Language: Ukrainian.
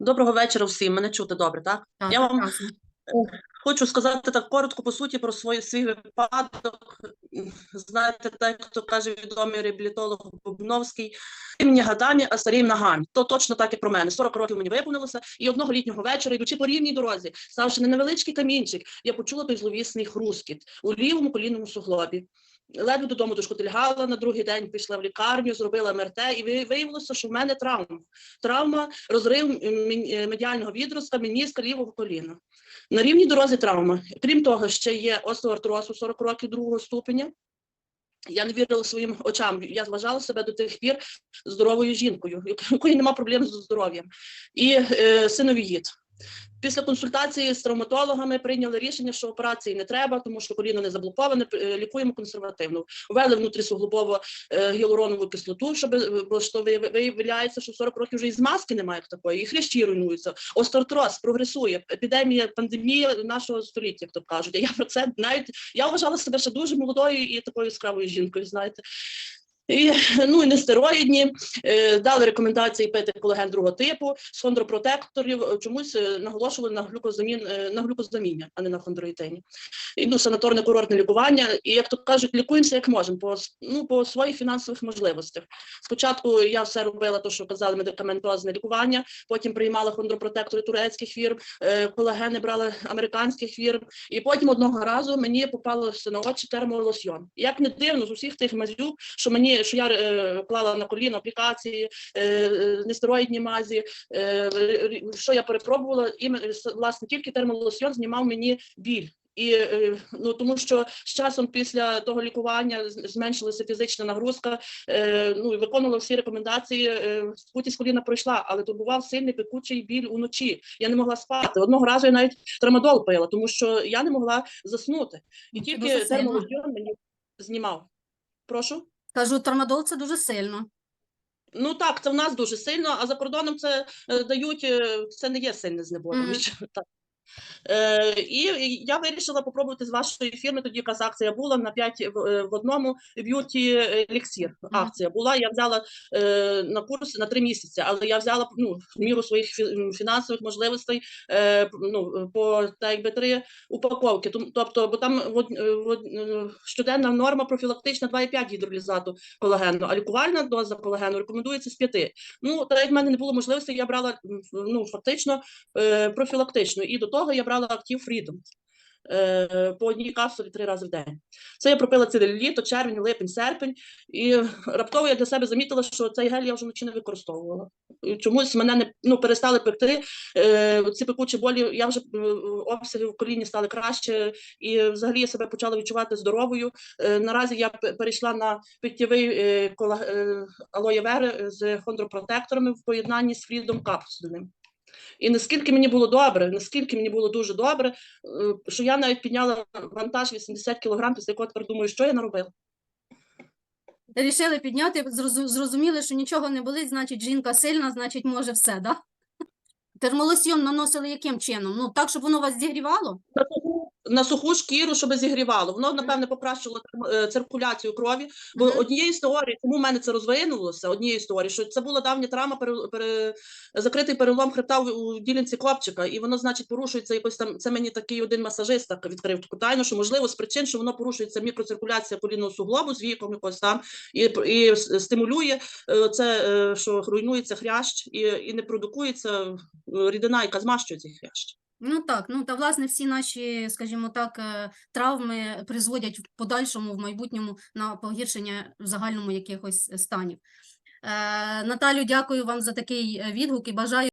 Доброго вечора всім. Мене чути добре, так? Так, Я вам прекрасно. хочу сказати так коротко, по суті, про свій, свій випадок. Знаєте, так, хто каже відомий реабілітолог Бубновський, імені гадамі, а старім ногами. То точно так і про мене. 40 років мені виповнилося, і одного літнього вечора, йдучи по рівній дорозі, ставши на невеличкий камінчик, я почула той зловісний хрускіт у лівому колінному суглобі. Ледве додому дошкотильгала, на другий день пішла в лікарню, зробила МРТ, і ви- виявилося, що в мене травма. Травма, розрив м- м- медіального відростка, меніска лівого коліна. На рівній дорозі травма. Крім того, ще є остеоартроз у 40 років другого ступеня. Я не вірила своїм очам. Я вважала себе до тих пір здоровою жінкою, у якої нема проблем з здоров'ям. І е, синовіїд. Після консультації з травматологами прийняли рішення, що операції не треба, тому що коліно не заблоковане, е, лікуємо консервативно. Ввели внутрісуглобово е, гіалуронову кислоту, щоб е, бо що виявляється, що 40 років вже і змазки немає як такої, і хрящі руйнуються. Остеотроз прогресує, епідемія, пандемія нашого століття, як то кажуть. Я про це навіть я вважала себе ще дуже молодою і такою яскравою жінкою, знаєте. І, ну і нестероїдні, е, дали рекомендації пити колаген другого типу, з хондропротекторів, е, чомусь е, наголошували на глюкозамін, на глюкозаміння, а не на хондроїтині. І, ну, санаторне курортне лікування, і, як то кажуть, лікуємося як можемо, по, ну, по своїх фінансових можливостях. Спочатку я все робила, то, що казали, медикаментозне лікування, потім приймала хондропротектори турецьких фірм, колагени брала американських фірм, і потім одного разу мені попалося на очі термолосьйон. Як не дивно, з усіх тих мазюк, що мені що я е, клала на коліно аплікації, е, е, нестероїдні мазі, е, що я перепробувала, і власне тільки термолосьйон знімав мені біль. І е, ну тому, що з часом після того лікування зменшилася фізична нагрузка. Е, ну і виконувала всі рекомендації. Е, скутість коліна пройшла, але турбував сильний пекучий біль уночі. Я не могла спати. Одного разу я навіть трамадол пила, тому що я не могла заснути. І тільки термолосьйон мені знімав. Прошу. Кажу, тормадол це дуже сильно. Ну так, це в нас дуже сильно, а за кордоном це е, дають, е, це не є сильне знеболююче. Так. Е, і я вирішила попробувати з вашої фірми. Тоді якась акція була на 5 в, е, в одному б'юті еліксір. Акція була. Я взяла е, на курс на 3 місяці, але я взяла ну, в міру своїх фінансових можливостей е, ну, по так якби три упаковки. Тобто, бо там в, е, в е, щоденна норма профілактична 2,5 гідролізату колагену, а лікувальна доза колагену рекомендується з 5. Ну, так як в мене не було можливості, я брала ну, фактично е, профілактично. І до того я брала Active Freedom е, по одній капсулі три рази в день. Це я пропила ціле літо, червень, липень, серпень. І раптово я для себе замітила, що цей гель я вже вночі не використовувала. Чомусь мене не ну, перестали пекти. Е, ці пекучі болі, я вже е, обсяги в коліні стали краще, і взагалі я себе почала відчувати здоровою. Е, наразі я перейшла на питтєвий е, кола- е, алоє вери з хондропротекторами в поєднанні з фрідом капсульним. І наскільки мені було добре, наскільки мені було дуже добре, е, що я навіть підняла вантаж 80 кілограм, після якого тепер думаю, що я наробила. Рішили підняти, зрозуміли, що нічого не болить, значить жінка сильна, значить може все, так? да? Термолосьйон наносили яким чином? Ну, так, щоб воно вас зігрівало? На суху, шкіру, щоб зігрівало. Воно, напевне, покращило е, циркуляцію крові. Бо Мгм. однієї з теорій, чому в мене це розвинулося, однієї з теорій, що це була давня травма, пере, пере, закритий перелом хребта у ділянці копчика, і воно, значить, порушується якось там. Це мені такий один масажист так відкрив таку тайну, що можливо з причин, що воно порушується мікроциркуляція колінного суглобу з віком якось там, і, і стимулює е, це, е, що руйнується хрящ, і, і не продукується рідина, яка змащує цей хрящ. Ну так, ну та власне всі наші, скажімо так, е, травми призводять в подальшому, в майбутньому на погіршення в загальному якихось станів. Е, Наталю, дякую вам за такий е, відгук і бажаю.